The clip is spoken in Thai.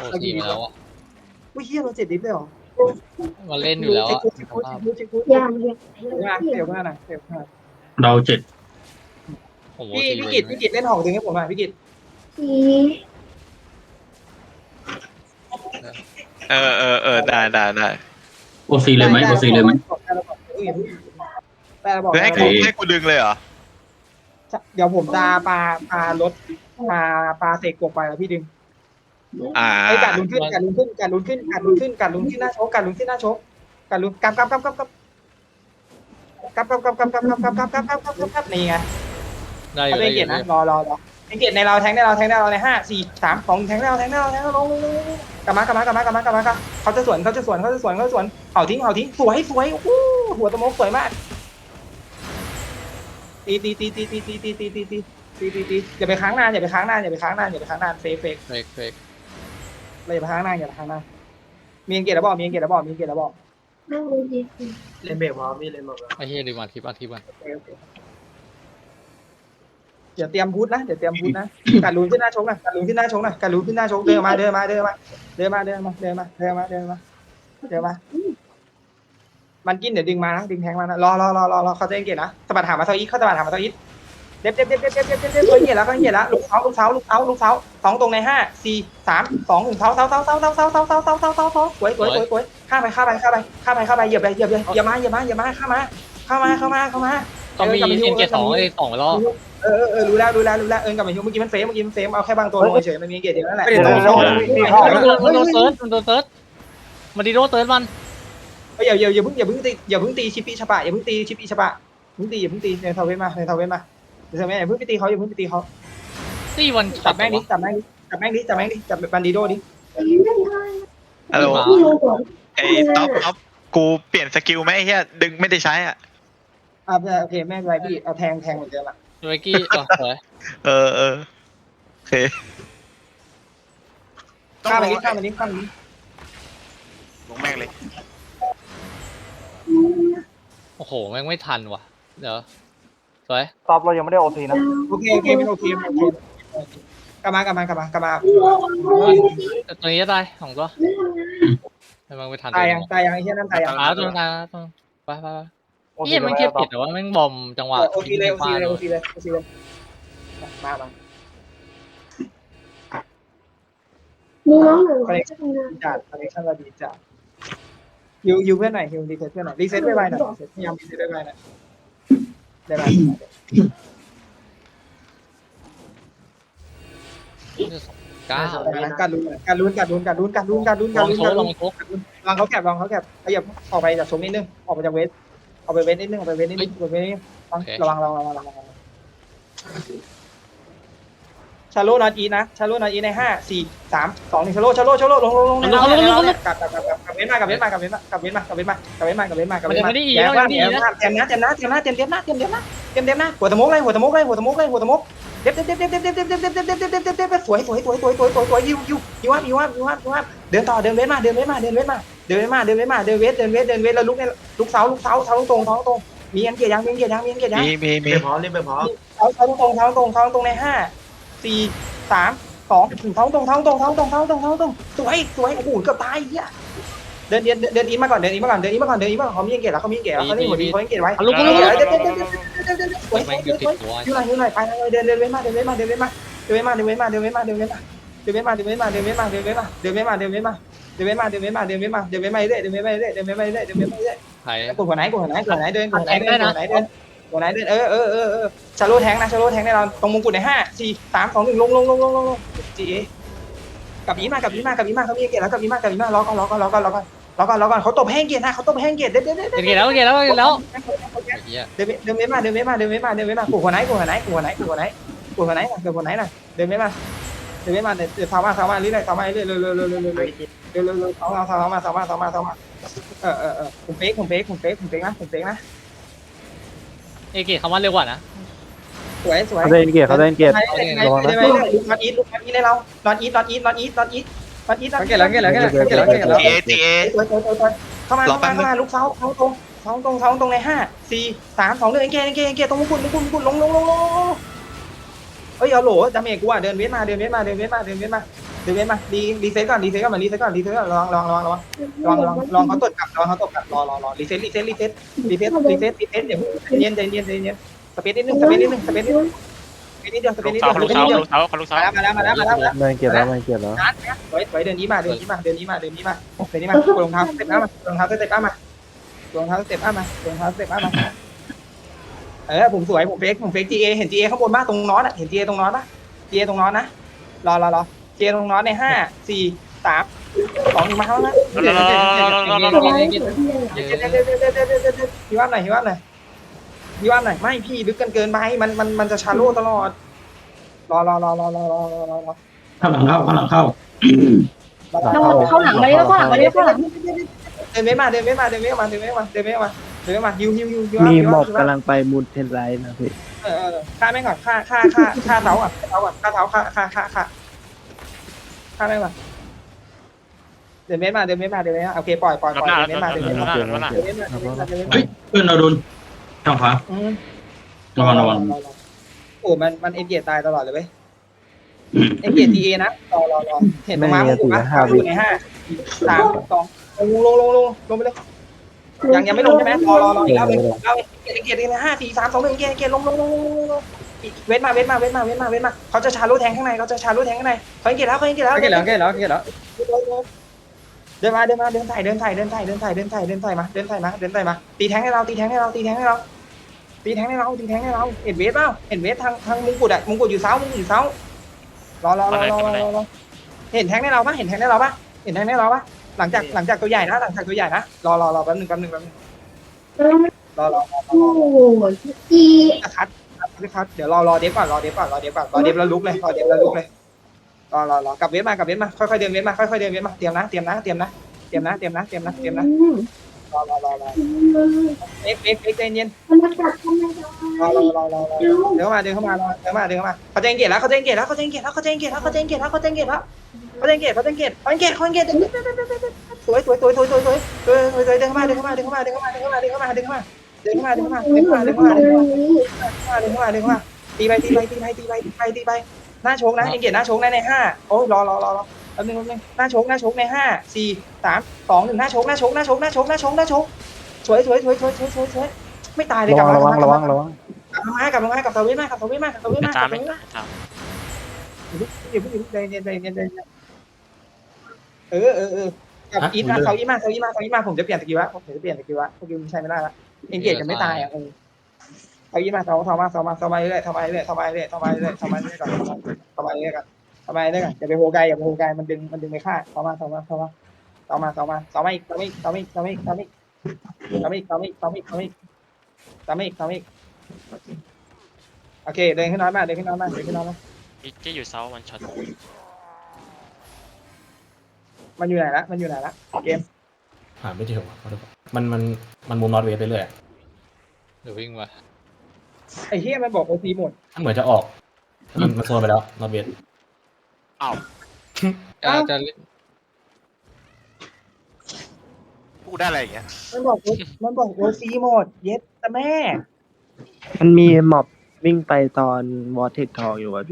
โอทีมาแล้วอะอุ้ยเฮียเราเจ็ดดิฟเลยเหรอมาเล่นอยู่แล้วเช็คอะกูเช็คกูเช็คกูเช็คกูยามเรียกเดี๋ยวมาเดี๋ยวมาหน่อยเดี๋ยวมาเราเจ็ดผมโอพี่ทีพี่เลกิยตพี่กิตเล่นหอกถึงให้ผมหน่อยพี่กิตสีเออเออเออได้ได้ได้โอซีเลยไหมโอซีเลยไหมแต่บอกเดี๋ยวให้กูโอเคให้กูดึงเลยเหรอเดี๋ยวผมจะปาปารถปาปาเสกกบไปแล้วพี่ดึง อ่าไอ้กัดลุนขึ้นกัดลุนขึ้นกัดลุนขึ้นกัดลุนขึ้นกัดลุนขึ้นหน้าชกกัดลุนขึ้นหน้าชกกัดลุนกำกำกำกำกำกำกำกำกำกำกำกำกำกำกำกำกำนี่ไงได้อยู่เขาได้เล่นอเกียยู่รตินะรอรอรอเล่นเกียรติในเราแทงในเราแทงในเราในห้าสี่สามสองแทงในเราแทงในเราแทงในเราลงลงลงลงกลับมากลับมากลับมากลับมากลับมาเขาจะสวนเขาจะสวนเขาจะสวนเขาจะสวนเผาทิ้งเผาทิ้งสวยสวยโอ้โหหัวตะมกสวยมากตีตีตีตีตีตีตีตีตีตีตีตีตีอย่าไปค้างนานอย่าไปค้างนานอย่าไปค้างนานอย่าไปค้างนานเฟกเฟกเฟกเฟก เราอย่าไปค้างนานอย่าไปค้างนานมีเกียรติแล้วบอกมีเกียรติแล้วบอกมีเกียรติแล้วบอกนั่งดูดีเล่นเบรกพร้อมมีเล่นหมดไอ้เฮียดีมาทิปอาทิปกันเดี๋ยวเตรียมพุทนะเดี๋ยวเตรียมพุทนะกัดลุนขึ้นหน้าชกนะกัดลุนขึ้นหน้าชกนะกัดลุนขึ้นหน้าชกเดินมาเดินมาเดินมาเดินมาเดินมาเดินมาเดินมาเดินมาเดินมา มันกินเดี๋ยวดึงมานะดึงแทงมานะรอรอรอรอรอเขาจะเล่นเกียรตินะสะบัดหางมาเท่าอีทเขาสะบัดหางมาเท่าอีท เด็บเด็บเด็บเด็บเด็บเด็บเด็บเด็บเกียแล้วก็เกียแล้วลูกเท้าลูกเท้าลูกเท้าลูกเท้าสองตรงในห้าสี่สามสองหนึ่งเท้าเท้าเท้าเท้าเท้าเท้าเท้าเท้าเท้าเท้าเท้าเท้าสวยสวยสวยสวยข้าไปข้าไปข้าไปข้าไปข้าไปเหยียบไปเหยียบไปอย่ามาอย่ามาอย่ามาข้ามาเข้ามาเข้ามาเข้ามาต้องมีเอ็นเกตสองไอ้สองไปแล้วเออเออรู้แล้วรู้แล้วรู้แล้วเออกลับมาฮิวเมื่อกี้มันเฟมเมื่อกี้มันเฟมเอาแค่บางตัวลงเฉยมันมีเกียรติเดียวนั่นแหละมันโดนเซิร์ชมันโดนเซิร์ชมันดีโดเซิร์ชมันอย่าอย่าอย่าเพิ่งอย่าเพิ่งตีอย่าเพิ่งตีชิปปี้ชะปะอย่าเพิ่งตีชิปปี้ชะปะเพิ่งตีอย่าเพิ่งตีในทาเวมาในทาเวมา เดี๋ยวเทาเวอย่าเพิ่งไปตีเขาอย่าเพิ่งไปตีเขาตีวันจับแม่งดิจับแม่งดิจับแม่งดิจับแม่งดิจับบันดีโดดิสีเล่นได้ฮัลโหลพี่รู้ก่อนไอ้ท็อปท็อปกูเปลี่ยนสกิลไหมไอ้เฮียดึงไม่ได้ใช้อะอ่าโอเคแม่งไรพี่เอาแทงแทงเหมือนเดิมอะเวกี้อ๋อสวยเออเออโอเคข้ามไปดิข้ามไปดิข้ามไปดิลงแม่งเลยโอ้โหแม่งไม่ทันว่ะ เดี๋ยว สวยตอบเรายังไม่ได้โอทีนะโอเคโอเคไม่โอเคไม่โอเคกลับมากลับมากลับมากลับมาตัวนี้จะตายสองตัวให้มันไม่ทันตายยังตายยังไอ้เหี้ยนั่นตายยังตายตัวตายตัวไปไปไปโอทีเฮียมันไม่แค่ได้ตอผิดบแต่ว่าแม่งบอมจังหวะโอทีเลยโอทีเลยโอทีเลยโอทีเลยมามามีน้องหนึ่งจะทำงานจัดคอนเนคชั่นเราดีจัดยูยูเพื่อนหน่อยยูรีเซ็ตเพื่อนหน่อยรีเซ็ตไวๆหน่อยพยายามรีเซ็ตไวๆหน่อย ได้ไหมเก้าการลุ้นการลุ้นการลุ้นการลุ้นการลุ้นการลุ้นลการองลุ้นโชการว์ลลุ้อนงโชว์ลองเขาแคบลองเขาแคบขยับออกไปจากชมนิดนึงออกไปจากเวทออกไปเวทนิดนึงออกไปเวทนิดนึงออกไปเวทนิดนึงระวังระวังระวังระวัง ชาโลนออีนะชาโลนออีในห้าสี่สามสองหนึ่งชาโลชาโลชาโลลงลงลงในเราเนี่ยกลับกลับกลับกลับเวทมากลับเวทมากลับเวทมากลับเวทมากลับเวทมากลับเวทมากลับเวทมากลับมันเวทยังมาไม่ได้อีกแย่แล้วว่ายังไม่ได้แย่อีกนะว่าเต็มนะเต็มนะเต็มนะเต็มเต็มนะเต็มเต็มนะเต็มเต็มนะหัวตะมกเลยหัวตะมกเลยหัวตะมกเลยหัวตะมกเด็บเด็บเด็บเด็บเด็บเด็บเด็บเด็บเด็บเด็บเด็บเด็บเด็บเด็บเด็บสวยสวยสวยสวยสวยสวยสวยยิวยิวยิวอัพยิวอัพยิวอัพยิวอัพเดินต่อเดินเวทมาเดินเวทมาเดินเวทมาเดินเวทมาเดินเวทมาเดินเวทเดินเวทเดินเวทแล้วลุกเนี่ยลุกเสาลุกเสาเสาตรงเสาตรงมีอันเกียร์ยังมีอันเกียร์ยังมีอันเกียร์ยังมีมีมีเท้าเท้าตรงเท้าตรงเท้าตรงในห้า สี่สามสองเท้าตรงเท้าตรงเท้าตรงเท้าตรงเท้าตรงสวยสวยโอ้โหเกือบตายเหี้ยเดินเดินเดินอินมาก่อนเดินอินมาก่อนเดินอินมาก่อนเดินอินมาก่อนเขามีเกียร์แล้วเขามีเกียร์แล้วเขาเล่นหัวดีเขาเล่นเกียร์ไว้ลุกลุกลุกเดิลุนกเดินเดินเดินเดินเดินเดินสวยสแม่วยงอยู่สติดวยตัวยูไหนยูไหนไปเลยเดินเดินเว้นมาเดินเว้นมาเดินเว้นมาเดินเว้นมาเดินเว้นมาเดินเว้นมาเดินเว้นมาเดินเว้นมาเดินเว้นมาเดินเว้นมาเดินเว้นมาเดินเว้นมาเดินเว้นมาเดินเว้นมาเดินเว้นมาเดินเว้นมาเดินเว้นมาเรื่อยเดินเว้นมาเรื่อยเดินเว้นมาเรื่อยเดินเว้นมาเรื่อยใครกดหัวไหนกดหัวไหนกดหัวไหนเดินกดหัวไหนเดินกดหัวไหนเดิน ตัวไหนเดินเออเออเออเออชาโลแทงนะชาโลแทงแน่นอนตรงมงกุฎในห้าสี่สามสองหนึ่งลงลงลงลงลงลงจีเอกับอีมากลับอีมากลับอีมาเขามีเกียรแล้วกับอีมากลับอีมาล็อกก่อนล็อกก่อนล็อกก่อนล็อกก่อนล็อกก่อนล็อกก่อนเขาตบแห้งเกียรนะเขาตบแห้งเกียรเด็ดเด็ดเด็ดเกียรติแล้วเกียรแล้วเกียรแล้วเดินเดินไม่มาเดินไม่มาเดินไม่มาเดินไม่มากูหัวไหนกูหัวไหนกูหัวไหนกูหัวไหนกูหัวไหนน่ะกูหัวไหนน่ะเดินไม่มาเดินไม่มาเดินสาวมาสาวมาเรื่อยๆสาวมาเรื่อยๆเรื่อยๆเรื่อยๆเรื่อยๆเรื่อยๆสาวมาสาวมาสาวมาสาวมาสาวมาเออเออเออผมเป๊กผมเป๊กผมเป๊กผมเป๊กนะผมเป๊กนะ เอเกตคำว่าเร็วกว่านะสวยสวยเขาได้เกียรติเขาได้เกียรติระวังนะ ลูกนอนอีทลูกนอนอีทให้เรานอนอีทนอนอีทนอนอีทนอนอีทนอนอีทเกแล้วเกแล้วเกแล้วเกแล้วเกแล้วทีเอทีเอสวยสวยสวยสวยเข้ามาเข้ามาเข้ามาลูกเสาเท้าตรงเท้าตรงเท้าตรงในห้าสี่สามสองหนึ่งเกเกเกตรงมุกุลมุกุลมุกุลลงลงลงลงเฮ้ยเอาโหลดาเมจกูอะเดินเวทมาเดินเวทมาเดินเวทมาเดินเวทมา เดินเว้นมารีรีเซ็ตก่อนรีเซ็ตก่อนมารีเซ็ตก่อนรีเซ็ตก่อนลองลองลองลองลองลองลองเขาตดกลับลองเขาตดกลับรอรอรอรีเซ็ตรีเซ็ตรีเซ็ตรีเซ็ตรีเซ็ตรีเซ็ตเดี๋ยวเย็นเย็นเย็นเย็นสเปซนิดนึงสเปซนิดนึงสเปซนิดนึงสเปซนิดเดียวสเปซลูนิกดเดีเสายวลูกเสาลูกเสาเขาลูกเสามาแล้วมาแล้วมาแล้วมาแล้วไม่เกียรแล้วไม่เกียรแล้วนัดนะไว้ไว้เดินนี้มาเดินนี้มาเดินนี้มาเดินนี้มาเดินนี้มารองเท้าสเต็ปอ้ามารองเท้าสเต็ปอ้ามารองเท้าสเต็ปอ้ามารองเท้าสเต็ปอ้ามาเออผมสวยผมเฟกผมเฟกจีเอเห็นจีเอข้างบนบ้าตรงน็อตอะเห็นจีเอตรงน็อตป่ะจีเอตรงน็อตนะรอรอรอจี เอตรงน็อตในห้าสี่สามสองมาเข้านะเดี๋ยวเดี๋ยวเดี๋ยวเดี๋ยวเดี๋ยวตัวร้ายเดี๋ยวอะเดี๋ยวเดี๋ยวพี่ว่าหน่อยพี่ว่าหน่อยพี่ว่าหน่อยไม่พี่ลึกกันเกินไปมันมันมันจะชาโลตลอดรอรอรอรอรอรอรอรอรอข้างหลังเข้าข้างหลังเข้าเราเข้าหลังไปแล้วเข้าหลังไปแล้วเข้าหลังเดินเว้มาเดินเว้มาเดินเว้มาเดินเว้มาเดินเว้มาเดินเว้มาฮิวฮิวฮิวฮิวมีหมอบกำลังไปมูลเทนไลท์นะพี่เออเออฆ่าแม่งก่อนฆ่าฆ่าฆ่าฆ่าเท้าอะฆ่าเท้าอะฆ่าเท้าฆ่าฆ่าฆ่า ฆ่าฆ่าแม่งก่อนเดินเว้มาเดินเว้มาเดินเว้มาโอเคปล่อยปล่อยรับปล่อยหน้าเดินเว้มาเดินเว้มารับหน้ารับหน้าเดินเว้มาเดินเว้มาเดินเว้มาเฮ้ยเพื่อนเราโดนช่างฟ้าอืมระวังระวังโอ้มันมันเอ็นเกียตายตลอดเลยเว้ยเอ็นเกียทีเอนะรอรอรอเห็นตรงม้ามึงอยู่ปะม้าอยู่ในห้าสามสองลงลงลงลงลงไปเลยยังยังไม่ลงใช่ไหมรอรอรออีกรอบนึงเอาเกียร์เกียร์ในห้าสี่สามสองหนึ่งเกียร์เกียร์ลงลงลงลงลงลง เว้นมาเว้นมาเว้นมาเว้นมาเว้นมาเขาจะชาร์จแทงข้างในเขาจะชาร์จแทงข้างในเขาเกียร์แล้วเขาเกียร์แล้วเกตแล้วเกตแล้วเกตแล้วเดินมาเดินมาเดินถ่ายเดินถ่ายเดินถ่ายเดินถ่ายเดินถ่ายเดินถ่ายมาเดินถ่ายมาเดินถ่ายมาตีแทงให้เราตีแทงให้เราตีแทงให้เราตีแทงให้เราตีแทงให้เราเห็นเวทเปล่าเห็นเวททางทางมงกุฎอะมงกุฎอยู่เสามงกุฎอยู่เสารอรอรอรอรอรอเห็นแทงให้เราปะเห็นแทงให้เราปะเห็นแทงให้เราปะหลังจากหลังจากตัวใหญ่นะหลังจากตัวใหญ่นะรอรอรอแป๊บนึงแป๊บนึงแป๊บนึงรอรอโอ้ยอี คัดคัดเดี๋ยวรอรอเดฟก่อนรอเดฟก่อนรอเดฟก่อนรอเดฟแล้วลุกเลยรอเดฟแล้วลุกเลยรอรอรอกลับเวทมากลับเวทมาค่อยๆเดินเวทมาค่อยๆเดินเวทมาเตรียมนะเตรียมนะเตรียมนะเตรียมนะเตรียมนะเตรียมนะเตรียมนะรอรอรอรอเอ็กเอ็กเอ็กใจเย็นมันมากัดทำไมรอรอรอรอรอเดินเข้ามาเดินเข้ามาเดินเข้ามาเดินเข้ามาเขาจะเกตแล้วเขาจะเกตแล้วเขาจะเกตแล้วเขาจะเกตแล้วเขาจะเกตแล้วเขาจะเกตแล้วเขาจะเกตเขาจะเกตเขาจะเกตเขาจะเกตสวยสวยสวยสวยสวยสวยสวยสวยสวยเดินเข้ามาเดินเข้ามาเดินเข้ามาเดินเข้ามาเดินเข้ามาเดินเข้ามา เดินเข้ามาเดินเข้ามาเดินเข้ามาเดินเข้ามาเดินเข้ามาเดินเข้ามาเดินเข้ามาตีไปตีไปตีไปตีไปตีไปตีไปหน้าชกนะเอ็งเกตหน้าชกนในห้าโอ้ยรอรอรอรอแป๊บนึงแป๊บนึงหน้าชกหน้าชกในห้าสี่สามสองหนึ่งหน้าชกหน้าชกหน้าชกหน้าชกหน้าชกหน้าชกสวยสวยสวยสวยสวยสวยสวยไม่ตายเลยกลับมาระวังระวังระวังกลับมากลับมากลับเสาวิทมากลับเสาวิทมากลับเสาวิทมากลับเสาวิทมากอย่าเพิ่งอย่าเพิ่งใจเย็นใจเย็นใจเย็นเออเออเออกลับอีทมาเสาอีมาเสาอีมาเสาอีมาผมจะเปลี่ยนตะกิลวะผมจะเปลี่ยนตะกิลวะตะกี้ไม่ใช่ไม่ได้ละ เอ็นเกจจะไม่ตายอะเออเขาอีมาเขาเขามาเขามาเขามาเรื่อยเขามาเรื่อยเขามาเรื่อยเขามาเรื่อยเขามาเรื่อยก่อนเขามาเรื่อยก่อนเขามาเรื่อยก่อนอย่าไปโฮไกอย่าไปโฮไกมันดึงมันดึงไปฆ่าเขามาเขามาเขามาเขามาเขามาเขาไม่เขาไม่เขาไม่เขาไม่เขาไม่เขาไม่เขาไม่เขาไม่เขาไม่เขาไม่เขาไม่โอเคเดินขึ้นน้อยมาเดินขึ้นน้อยมาเดินขึ้นน้อยมาอีกที่อยู่เซามันช็อตมันอยู่ไหนละมันอยู่ไหนละเกม หาไม่เจอว่ะมันมันมันมุมนอตเวสไปเรื่อยเดี๋ยววิ่งมาไอ้เฮียมันบอกโอซีหมด มันเหมือนจะออก มันมันโซนไปแล้วนอตเวสอาจจะพูดได้อะไรอย่างเงี้ยมันบอก O- มันบอกโอซีหมด เย็ดแต่แม่ มันมีหมอบวิ่งไปตอนวอเทคทองอยู่อะพี่